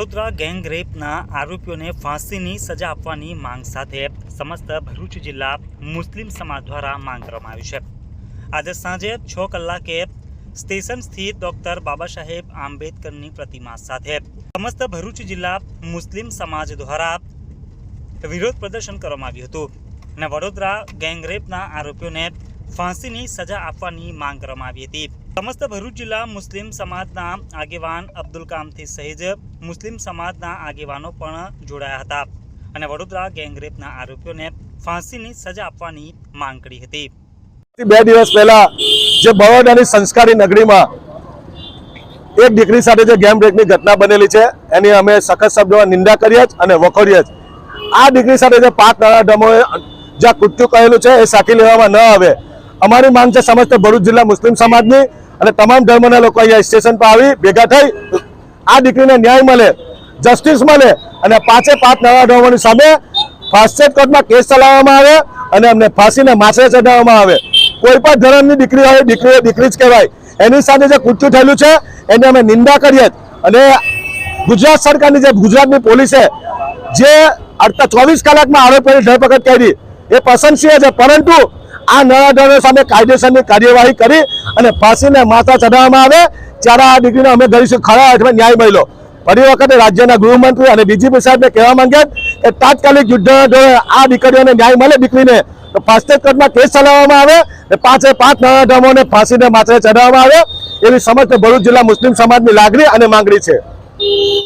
Vadodara gang રેપના આરોપીઓને ફાંસીની સજા આપવાની માંગ સાથે સમસ્ત ભરૂચ જિલ્લા મુસ્લિમ સમાજ દ્વારા માંગ કરવામાં આવી છે. આજે સાંજે છ કલાકે સ્ટેશન સ્થિત ડોક્ટર બાબા સાહેબ આંબેડકરની પ્રતિમા સાથે સમસ્ત ભરૂચ જિલ્લા મુસ્લિમ સમાજ દ્વારા વિરોધ પ્રદર્શન કરવામાં આવ્યું હતું અને વડોદરા ગેંગરેપના આરોપીઓને ફાંસીની સજા આપવાની માંગ કરવામાં આવી હતી. સમસ્ત ભરૂચ જિલ્લા મુસ્લિમ સમાજના આગેવાન અબ્દુલ કામથી સહિત મુસ્લિમ સમાજના આગેવાનો પણ જોડાયા હતા અને વડોદરા ગેંગરેપના આરોપીઓને ફાંસીની સજા આપવાની માંગ કરી હતી. બે દિવસ પહેલા જે બરોડાની સંસ્કારી નગરીમાં એક દીકરી સાથે જે ગેમ બ્રેકની ઘટના બનેલી છે, એની અમે સખત શબ્દોમાં નિંદા કરીએ જ અને વખોડીએ જ. આ દીકરી સાથે જે પાંચ નરાધમોએ જ્યાં કૃત્યુ કહેલું છે, એ સાકી લેવામાં ન આવે. અમારી માંગ છે સમસ્ત ભરૂચ જિલ્લા મુસ્લિમ સમાજની અને તમામ ધર્મના લોકો અહીંયા સ્ટેશન પર આવી ભેગા થઈ આ દીકરીને ન્યાય મળે જસ્ટિસ મળે અને પાંચે પાંચ નવા નરાધમોની સામે ફાસ્ટેટ કોર્ટમાં કેસ ચલાવવામાં આવે અને અમને ફાંસીને માછરે ચઢાવવામાં આવે. કોઈ પણ ધર્મની દીકરી હોય દીકરી દીકરી જ કહેવાય. એની સાથે જે કૃત્યુ થયેલું છે, એની અમે નિંદા કરીએ અને ગુજરાત સરકારની જે ગુજરાતની પોલીસે જે અડતા ચોવીસ કલાકમાં આરોપીની ધરપકડ કરી, એ પ્રશંસનીય છે. પરંતુ આ નરાધમો સામે કાયદેસરની કાર્યવાહી કરી અને ફાંસીને માથા ચઢાવવામાં આવે. ત્યારે આ દીકરીને અમે કરીશું ખરા અર્થમાં ન્યાય મળ્યો. ફરી વખતે રાજ્યના ગૃહમંત્રી અને ડીજીપી સાહેબને કહેવા માંગે કે તાત્કાલિક યુદ્ધના ધોરણે આ દીકરીઓને ન્યાય મળે દીકરીને. તો ફાસ્ટેગ કોર્ટમાં કેસ ચલાવવામાં આવે અને પાંચે પાંચ નળાધમોને ફાંસીને માથે ચડાવવામાં આવે એવી સમગ્ર ભરૂચ જિલ્લા મુસ્લિમ સમાજની લાગણી અને માંગણી છે.